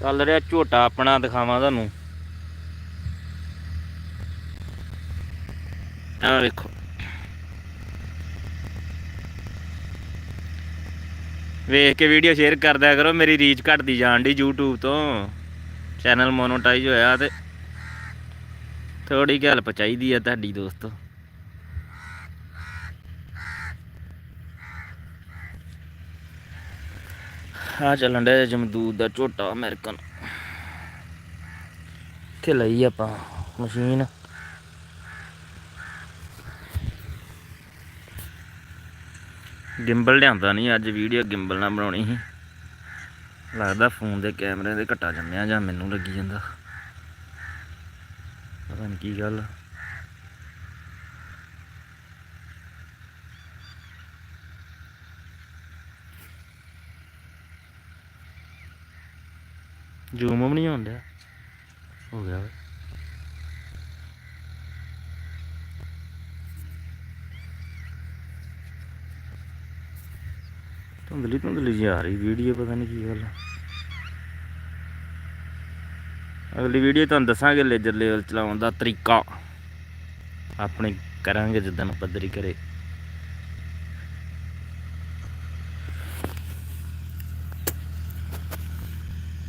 ਚੱਲ ਰਿਹਾ, ਝੋਟਾ ਆਪਣਾ ਦਿਖਾਵਾਂ ਤੁਹਾਨੂੰ। ਆਹ ਵੇਖੋ। ਵੇਖ ਕੇ ਵੀਡੀਓ ਸ਼ੇਅਰ ਕਰਦਿਆ ਕਰੋ, ਮੇਰੀ ਰੀਚ ਘਟਦੀ ਜਾਣ ਦੀ YouTube ਤੋਂ। ਚੈਨਲ ਮੋਨੋਟਾਈਜ਼ ਹੋਇਆ ਤੇ ਥੋੜੀ ਜਿਹੀ ਹੈਲਪ ਚਾਹੀਦੀ ਆ ਤੁਹਾਡੀ ਦੋਸਤੋ। ਆ ਚੱਲਣ ਡਿਆ ਜਮਦੂਦ ਦਾ ਝੋਟਾ ਅਮਰੀਕਨ। ਕਿ ਲਈ ਆਪਾਂ ਮਸ਼ੀਨ। ਗਿੰਬਲ ਲਿਆਂਦਾ ਨਹੀਂ ਅੱਜ ਵੀਡੀਓ ਗਿੰਬਲ ਨਾਲ ਬਣਾਉਣੀ ਸੀ। ਲੱਗਦਾ ਫੋਨ ਦੇ ਕੈਮਰੇ ਦੇ ਘਟਾ ਜੰਮਿਆ ਜਾਂ ਮੈਨੂੰ ਲੱਗੀ ਜਾਂਦਾ। ਪਤਾ ਨਹੀਂ ਕੀ ਗੱਲ। ਜ਼ੂਮ ਵੀ ਨਹੀਂ ਹੁੰਦਾ ਹੋ ਗਿਆ ਓਏ। ਧੁੰਦਲੀ ਧੁੰਦਲੀ ਜੀ ਆ ਰਹੀ ਵੀਡੀਓ, ਪਤਾ ਨਹੀਂ ਕੀ ਗੱਲ ਅਗਲੀ ਵੀਡੀਓ ਤੁਹਾਨੂੰ ਦੱਸਾਂਗੇ ਲੇਜ਼ਰ ਲੈਵਲ ਚਲਾਉਣ ਦਾ ਤਰੀਕਾ। ਆਪਣੇ ਕਰਾਂਗੇ ਜਿੱਦਣ ਪੱਧਰੀ ਕਰੇ